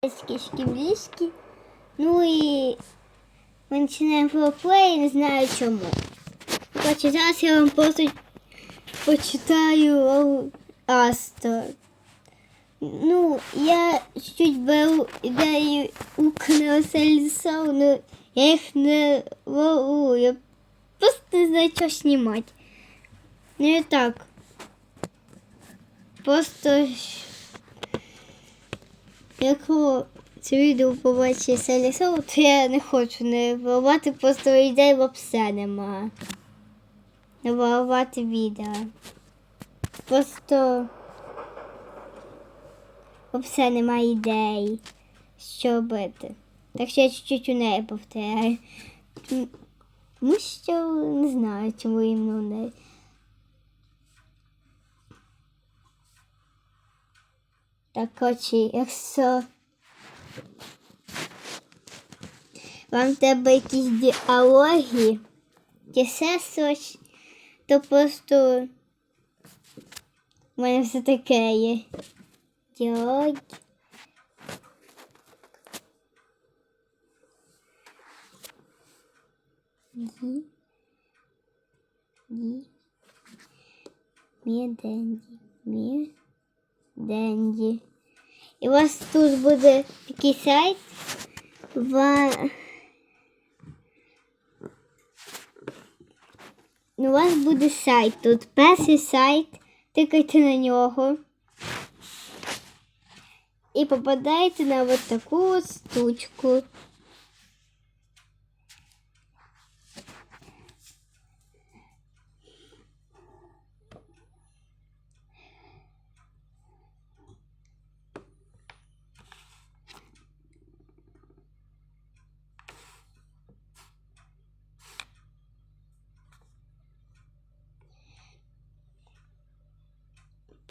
Кішки близькі. Ну і ми починаємо фолплей, не знаю чому. Коротше, зараз я вам просто почитаю Астор. Ну, я чуть беру ідею у каналсалісов, ну я їх не лову. Я просто не знаю, що знімати. Ну і так. Просто щ- Якщо це відео побачить Селісов, то я не хочу не виливати, просто ідей взагалі нема. Не виливати відео. Просто взагалі немає ідей, що робити. Так що я чуть-чуть у неї повторяю. Тому що не знаю, чому іменно у неї. Так, коротше, якщо вам треба якісь діалоги, чи щось, то просто в мене все таке є. Діалоги. Ді. Ді. Мє денді. Мє. Денді. І у вас тут буде такий сайт. Ва... Ну, У вас буде сайт тут. Перший сайт. Тикайте на нього. І попадаєте на ось таку штучку.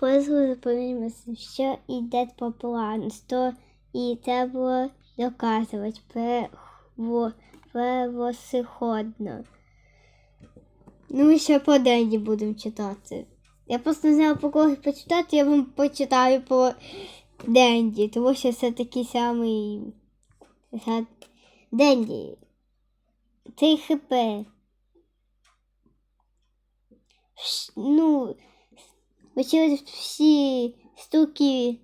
Позу заповнюємося, що йде по плану, то і треба доказувати прево- превосходно. Ну, ми ще по Денді будемо читати. Я просто не знаю, по кого почитати, я вам почитаю по Денді, тому що це такий самий Денді. Три хп. Ш- Ну, Оці от всі штуки.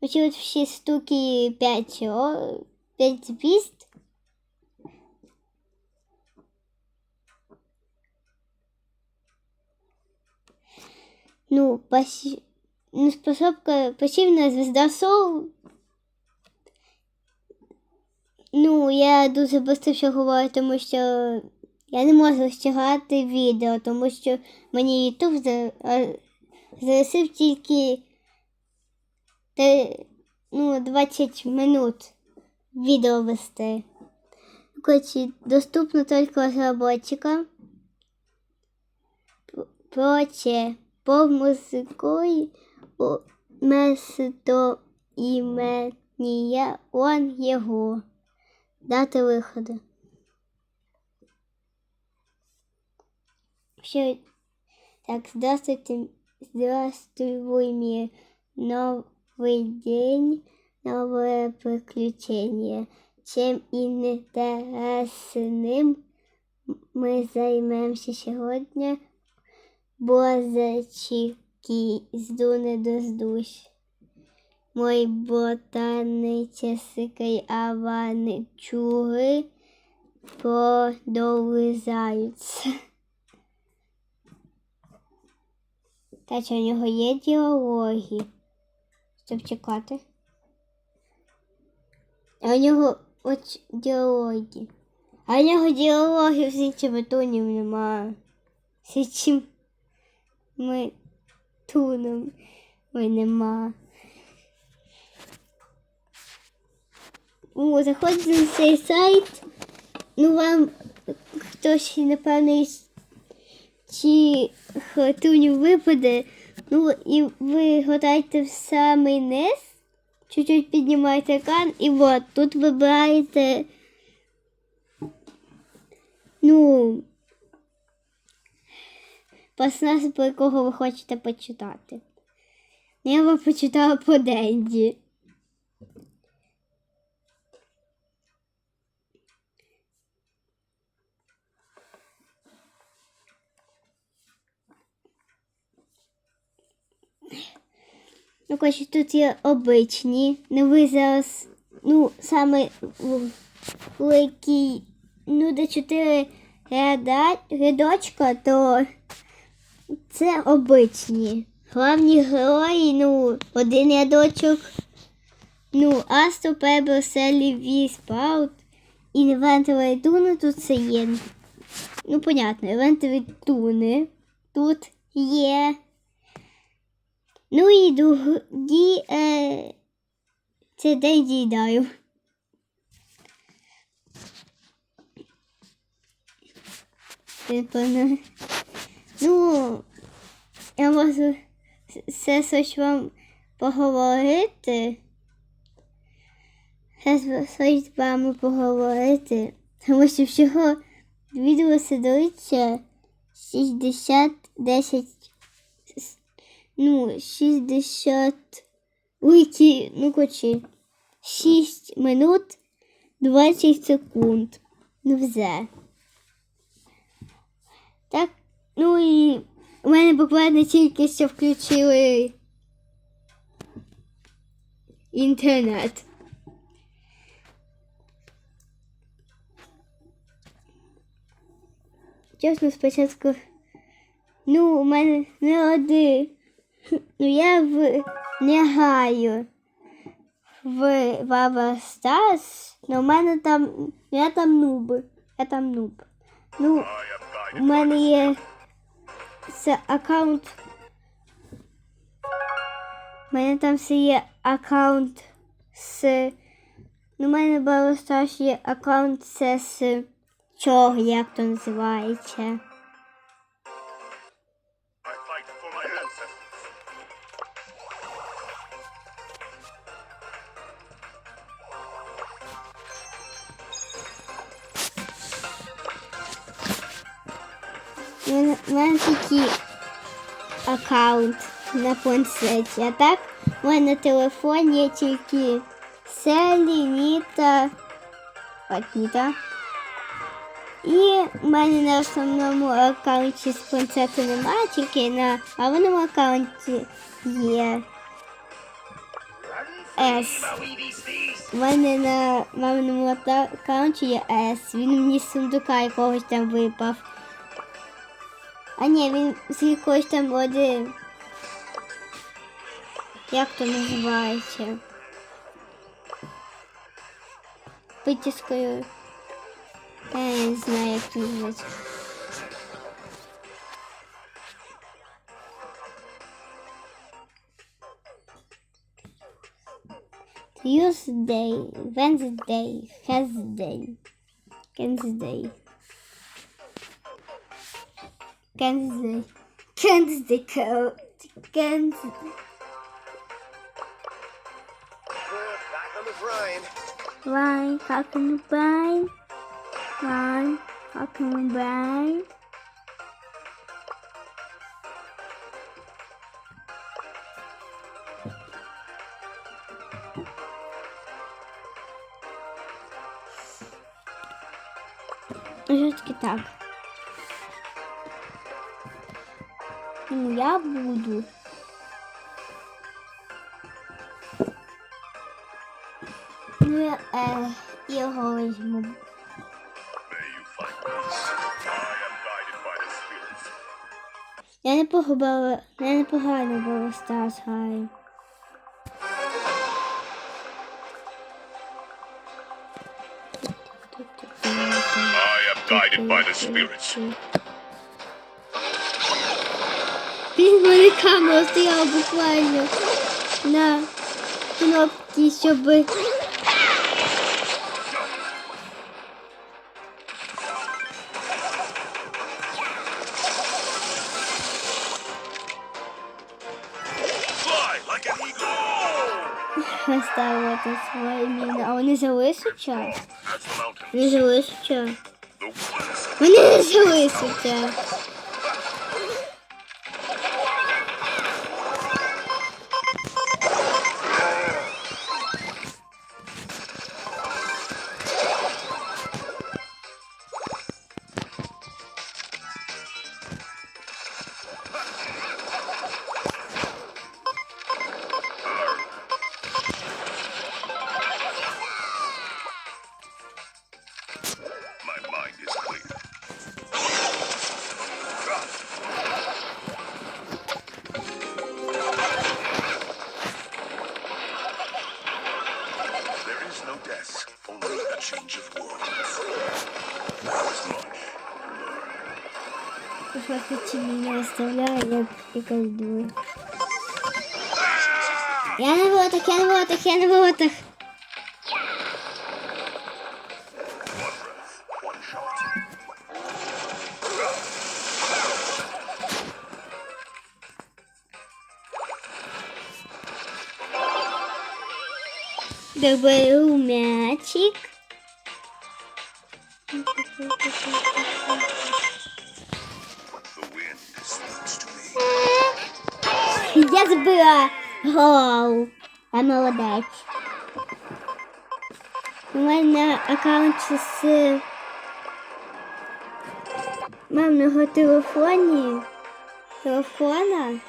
Оці от всі штуки 5, о, 5 звізд. Ну, пасі... ну, способка пасивна звезда Соул. Ну, я дуже швидко все говорю, тому що я не можу встигати відео, тому що мені за- залишив тільки ну, 20 минут відео вести. Короче, доступно только разработчикам. Проче, по музикою место імені он його. Дата виходу. Все. Так, здравствуйте, здравствуй, мир. Новый день, новое приключение. Чим інтересним ми займемося сьогодні, бо зачіки зду не доздусь. Мой ботанический авантюри продовжаються. Та чи у нього є діалоги? Щоб чекати. А у нього от діалоги. А у нього діалогів з іншими тунів немає. З іншим ми туном ой, нема. О, заходьте на цей сайт. Ну вам хтось, напевно, із чи хатуню випаде, ну і ви граєте в самий низ, чуть-чуть піднімаєте екран, і от тут вибираєте, ну, персонаж, про якого ви хочете почитати. Ну, Я вам почитала по Денді. Коротше, тут є обичні. Ну, ви зараз, ну, саме великий, ну, де чотири ряда, рядочка, то це обичні. Главні герої, ну, один рядочок. Ну, Астро, Пебл, Селі, Ві, Спаут. І івентові тут це є. Ну, понятно, івентові туни тут є. Ну і другі е, це день дідаю. Ну, я можу все щось вам поговорити. Зараз щось з вами поговорити. Тому що всього відео сидиться 60, 10, с- ну, 60, ой, ті, ну, коротше, 6 минут 20 секунд. Ну, все. Так, ну і у мене буквально тільки що включили інтернет. Чесно, спочатку. Ну, у мене не один. Ну, я в не граю в Баба Стас, но у мене там. Я там нуб. Я там нуб. Ну, у мене є це аккаунт. У мене там все є аккаунт з. Ну, у мене Баба Стас є аккаунт це з чого, як то називається. У мене- такий аккаунт на планшеті. А так у мене на телефоні є тільки Селі, Ніта. Ніта. І в мене на основному аккаунті з планшету немає, тільки на главному аккаунті є С. У мене на маминому аккаунті є С. Він мені з сундука якогось там випав. А ні, він з якогось там один. Як то називається? Витязкою. Я не знаю, як це називається. Tuesday, Wednesday, Thursday, Wednesday. Candy, Candy Coat, Candy. Vai, foca no pai. Vai, foca no pai. Onde é que tá? Ну, я буду. Ну, я е, його візьму. Я не погубила, я не погано була Стас граю. I am guided by the spirits. Він камера стояла буквально на кнопці, щоб поставити свої міни. А вони the mountains, Вони залишаться. the. Вони не залишаться. no чи мене оставляє, як якась дура. Я на воротах, я на воротах, я на воротах. One shot. Доберу м'ячик. Я збила гол. А молодець. У мене аккаунт з мамного телефоні. Телефона.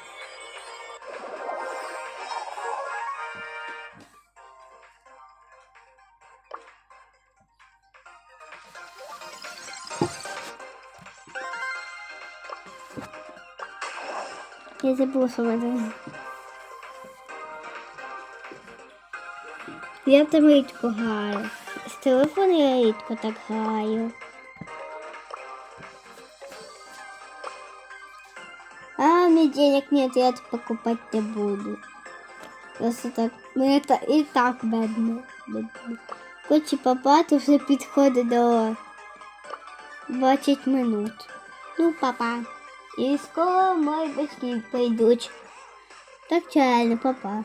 Я забула, що мене. Я там рідко граю. З телефону я рідко так граю. А у меня денег нет, я это покупать не буду. Просто так, ну это і так бедно. бедно. Короче, папа, то вже підходить до 20 минут. Ну, папа. І скоро мої батьки прийдуть. Так чайно, папа.